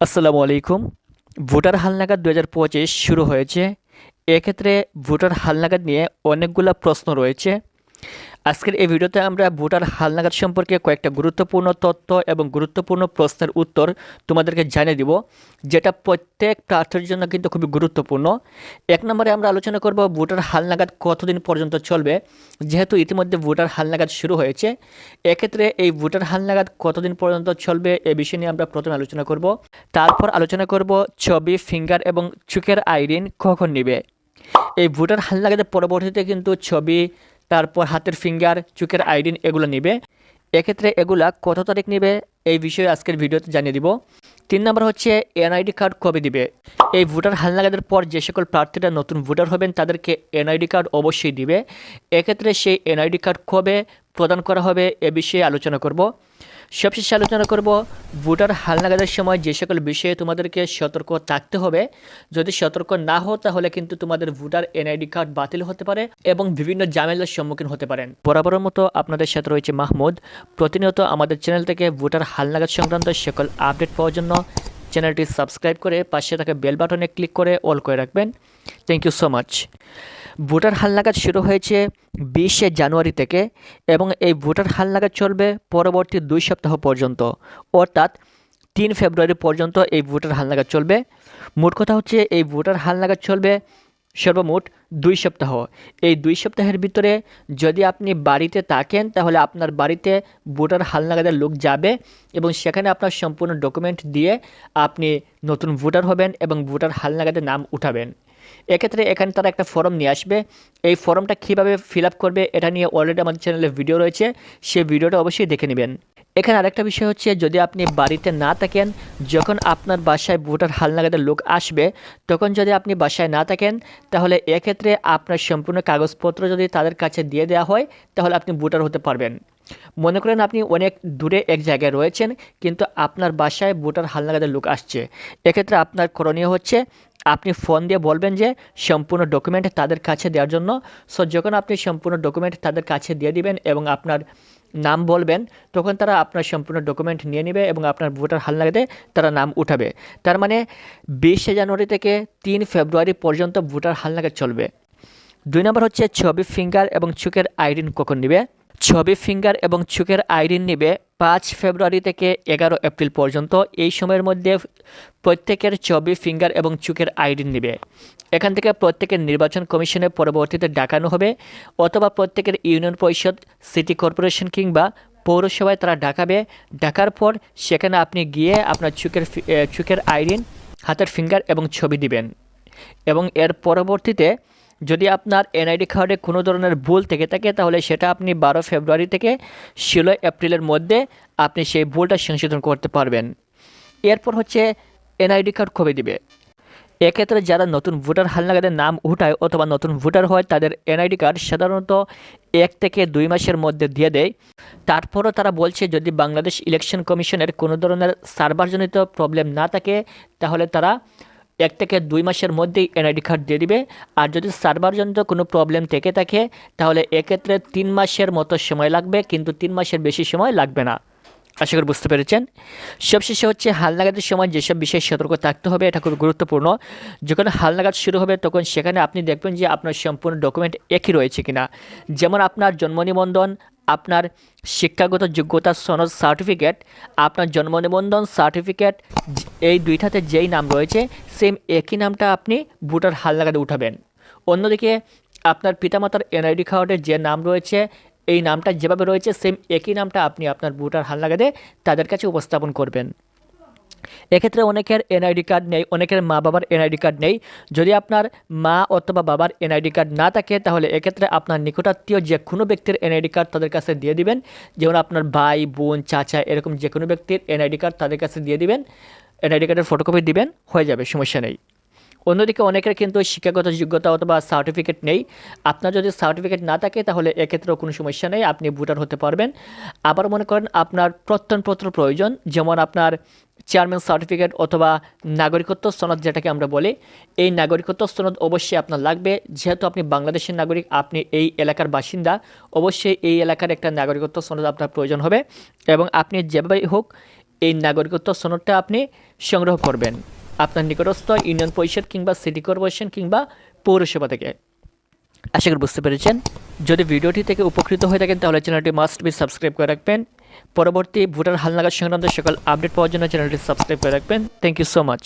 আসসালামু আলাইকুম। ভোটার হালনাগাদ দু হাজার পঁচিশ শুরু হয়েছে। এক্ষেত্রে ভোটার হালনাগাদ নিয়ে অনেকগুলো প্রশ্ন রয়েছে। আজকের এই ভিডিওতে আমরা ভোটার হালনাগাদ সম্পর্কে কয়েকটা গুরুত্বপূর্ণ তথ্য এবং গুরুত্বপূর্ণ প্রশ্নের উত্তর তোমাদেরকে জানিয়ে দিব, যেটা প্রত্যেক প্রার্থীর জন্য কিন্তু খুবই গুরুত্বপূর্ণ। এক নম্বরে আমরা আলোচনা করব ভোটার হালনাগাদ কতদিন পর্যন্ত চলবে, যেহেতু ইতিমধ্যে ভোটার হালনাগাদ শুরু হয়েছে। এক্ষেত্রে এই ভোটার হালনাগাদ কতদিন পর্যন্ত চলবে এ বিষয় নিয়ে আমরা প্রথমে আলোচনা করব। তারপর আলোচনা করব ছবি, ফিঙ্গার এবং চোখের আইরিন কখন নিবে। এই ভোটার হালনাগাদের পরবর্তীতে কিন্তু ছবি তারপর হাতের ফিঙ্গার চোখের আইডিন এগুলো নেবে। এক্ষেত্রে এগুলা কত তারিখ নেবে, এই বিষয়ে আজকের ভিডিওতে জানিয়ে দিব। তিন নম্বর হচ্ছে, এনআইডি কার্ড কবে দিবে? এই ভোটার হালনাগাদের পর যে সকল প্রার্থীরা নতুন ভোটার হবেন, তাদেরকে এনআইডি কার্ড অবশ্যই দিবে। এক্ষেত্রে সেই এনআইডি কার্ড কবে প্রদান করা হবে, এ বিষয়ে আলোচনা করব। সবশেষে আলোচনা করব ভোটার হালনাগাদের সময় যে সকল বিষয়ে তোমাদেরকে সতর্ক থাকতে হবে। যদি সতর্ক না হও, তাহলে কিন্তু তোমাদের ভোটার এনআইডি কার্ড বাতিল হতে পারে এবং বিভিন্ন ঝামেলার সম্মুখীন হতে পারেন। বরাবরের মতো আপনাদের সাথে রয়েছে মাহমুদ। প্রতিনিয়ত আমাদের চ্যানেল থেকে ভোটার হালনাগাদ সংক্রান্ত সকল আপডেট পাওয়ার জন্য চ্যানেলটি সাবস্ক্রাইব করে পাশে থাকা বেল বাটনে ক্লিক করে অল করে রাখবেন। Thank you so much. Voter হালনাগাদ শুরু হয়েছে বিশে জানুয়ারি থেকে এবং এই ভোটার হালনাগাদ চলবে পরবর্তী দুই সপ্তাহ পর্যন্ত। অর্থাৎ তিন ফেব্রুয়ারি পর্যন্ত এই ভোটার হালনাগাদ চলবে। মোট কথা হচ্ছে এই ভোটার হালনাগাদ চলবে সর্বমোট দুই সপ্তাহ। এই দুই সপ্তাহের ভিতরে যদি আপনি বাড়িতে থাকেন, তাহলে আপনার বাড়িতে ভোটার হালনাগাদের লোক যাবে এবং সেখানে আপনার সম্পূর্ণ ডকুমেন্ট দিয়ে আপনি নতুন ভোটার হবেন এবং ভোটার হালনাগাদের নাম উঠাবেন। এক্ষেত্রে এখানে তারা একটা ফর্ম নিয়ে আসবে। এই ফর্মটা কীভাবে ফিল করবে এটা নিয়ে অলরেডি আমাদের চ্যানেলে ভিডিও রয়েছে। সেই ভিডিওটা অবশ্যই দেখে নেবেন। এখানে আরেকটা বিষয় হচ্ছে, যদি আপনি বাড়িতে না থাকেন, যখন আপনার বাসায় ভোটার হালনাগাদের লোক আসবে, তখন যদি আপনি বাসায় না থাকেন, তাহলে এক্ষেত্রে আপনার সম্পূর্ণ কাগজপত্র যদি তাদের কাছে দিয়ে দেওয়া হয়, তাহলে আপনি ভোটার হতে পারবেন। মনে করেন আপনি অনেক দূরে এক জায়গায় রয়েছেন, কিন্তু আপনার বাসায় ভোটার হালনাগাদের লোক আসছে। এক্ষেত্রে আপনার করণীয় হচ্ছে আপনি ফোন দিয়ে বলবেন যে সম্পূর্ণ ডকুমেন্ট তাদের কাছে দেওয়ার জন্য। সো যখন আপনি সম্পূর্ণ ডকুমেন্ট তাদের কাছে দিয়ে দিবেন এবং আপনার নাম বলবেন, তখন তারা আপনার সম্পূর্ণ ডকুমেন্ট নিয়ে নেবে এবং আপনার ভোটার হালনাগাদে তারা নাম উঠাবে। তার মানে বিশে জানুয়ারি থেকে তিন ফেব্রুয়ারি পর্যন্ত ভোটার হাল হালনাগাদ চলবে। দুই নম্বর হচ্ছে ছবি ফিঙ্গার এবং চোখের আইডিন কখন নেবে? ছবি, ফিঙ্গার এবং চোখের আইরিন নেবে পাঁচ ফেব্রুয়ারি থেকে এগারো এপ্রিল পর্যন্ত। এই সময়ের মধ্যে প্রত্যেকের ছবি, ফিঙ্গার এবং চোখের আইরিন নেবে। এখান থেকে প্রত্যেকের নির্বাচন কমিশনে পরবর্তীতে ডাকানো হবে অথবা প্রত্যেকের ইউনিয়ন পরিষদ, সিটি কর্পোরেশন কিংবা পৌরসভায় তারা ডাকাবে। ডাকার পর সেখানে আপনি গিয়ে আপনার চোখের চোখের আইডিন হাতের ফিঙ্গার এবং ছবি দিবেন। এবং এর পরবর্তীতে যদি আপনার এনআইডি কার্ডে কোনো ধরনের ভুল থেকে থাকে, তাহলে সেটা আপনি বারো ফেব্রুয়ারি থেকে ষোলোই এপ্রিলের মধ্যে আপনি সেই ভুলটা সংশোধন করতে পারবেন। এরপর হচ্ছে এনআইডি কার্ড কবে দিবে? এক্ষেত্রে যারা নতুন ভোটার হালনাগাদের নাম উঠায় অথবা নতুন ভোটার হয়, তাদের এনআইডি কার্ড সাধারণত এক থেকে দুই মাসের মধ্যে দিয়ে দেয়। তারপরও তারা বলছে, যদি বাংলাদেশ ইলেকশন কমিশনের কোনো ধরনের সার্ভারজনিত প্রবলেম না থাকে, তাহলে তারা এক থেকে দুই মাসের মধ্যেই এনআইডি কার্ড দিয়ে দিবে। আর যদি সার্ভারজনিত কোনো প্রবলেম থেকে থাকে, তাহলে এক্ষেত্রে তিন মাসের মতো সময় লাগবে, কিন্তু তিন মাসের বেশি সময় লাগবে না। আশা করি বুঝতে পেরেছেন। সবশেষে হচ্ছে হালনাগাদের সময় যেসব বিষয়ে সতর্ক থাকতে হবে, এটা খুব গুরুত্বপূর্ণ। যখন হালনাগাদ শুরু হবে, তখন সেখানে আপনি দেখবেন যে আপনার সম্পূর্ণ ডকুমেন্ট একই রয়েছে কিনা। যেমন আপনার জন্ম নিবন্ধন আপনার শিক্ষাগত যোগ্যতা সনদ সার্টিফিকেট, আপনার জন্ম নিবন্ধন সার্টিফিকেট, এই দুইটাতে যেই নাম রয়েছে, সেম একই নামটা আপনি ভোটার হালনাগাদে উঠাবেন। অন্যদিকে আপনার পিতামাতার এনআইডি কার্ডের যে নাম রয়েছে, এই নামটা যেভাবে রয়েছে, সেম একই নামটা আপনি আপনার ভোটার হালনাগাদে তাদের কাছে উপস্থাপন করবেন। এক্ষেত্রে অনেকের এনআইডি কার্ড নেই, অনেকের মা বাবার এনআইডি কার্ড নেই। যদি আপনার মা অথবা বাবার এনআইডি কার্ড না থাকে, তাহলে এক্ষেত্রে আপনার নিকটাত্মীয় যে কোনো ব্যক্তির এনআইডি কার্ড তাদের কাছে দিয়ে দিবেন। যেমন আপনার ভাই, বোন, চাচা, এরকম যে কোনো ব্যক্তির এনআইডি কার্ড তাদের কাছে দিয়ে দিবেন। এনআইডি কার্ডের ফটোকপি দিবেন, হয়ে যাবে, সমস্যা নেই। অন্যদিকে অনেকের কিন্তু শিক্ষাগত যোগ্যতা অথবা সার্টিফিকেট নেই। আপনার যদি সার্টিফিকেট না থাকে, তাহলে এক্ষেত্রেও কোনো সমস্যা নেই, আপনি ভোটার হতে পারবেন। আবার মনে করেন, আপনার প্রত্যয়নপত্র প্রয়োজন, যেমন আপনার চেয়ারম্যান সার্টিফিকেট অথবা নাগরিকত্ব সনদ, যেটাকে আমরা বলি। এই নাগরিকত্ব সনদ অবশ্যই আপনার লাগবে। যেহেতু আপনি বাংলাদেশের নাগরিক, আপনি এই এলাকার বাসিন্দা, অবশ্যই এই এলাকার একটা নাগরিকত্ব সনদ আপনার প্রয়োজন হবে। এবং আপনি যেভাবেই হোক, এই নাগরিকত্ব সনদটা আপনি সংগ্রহ করবেন। আপনার নিকটস্থ ইউনিয়ন পরিষদ কিংবা সিটি কর্পোরেশন কিংবা পৌরসভা থেকে। আশা করি বুঝতে পেরেছেন। যদি ভিডিওটি থেকে উপকৃত হয়ে থাকেন, তাহলে চ্যানেলটি মাস্ট বি সাবস্ক্রাইব করে রাখবেন। পরবর্তী ভোটার হালনাগাদ সংক্রান্ত সকল আপডেট পাওয়ার জন্য চ্যানেলটি সাবস্ক্রাইব করে রাখবেন। Thank you so much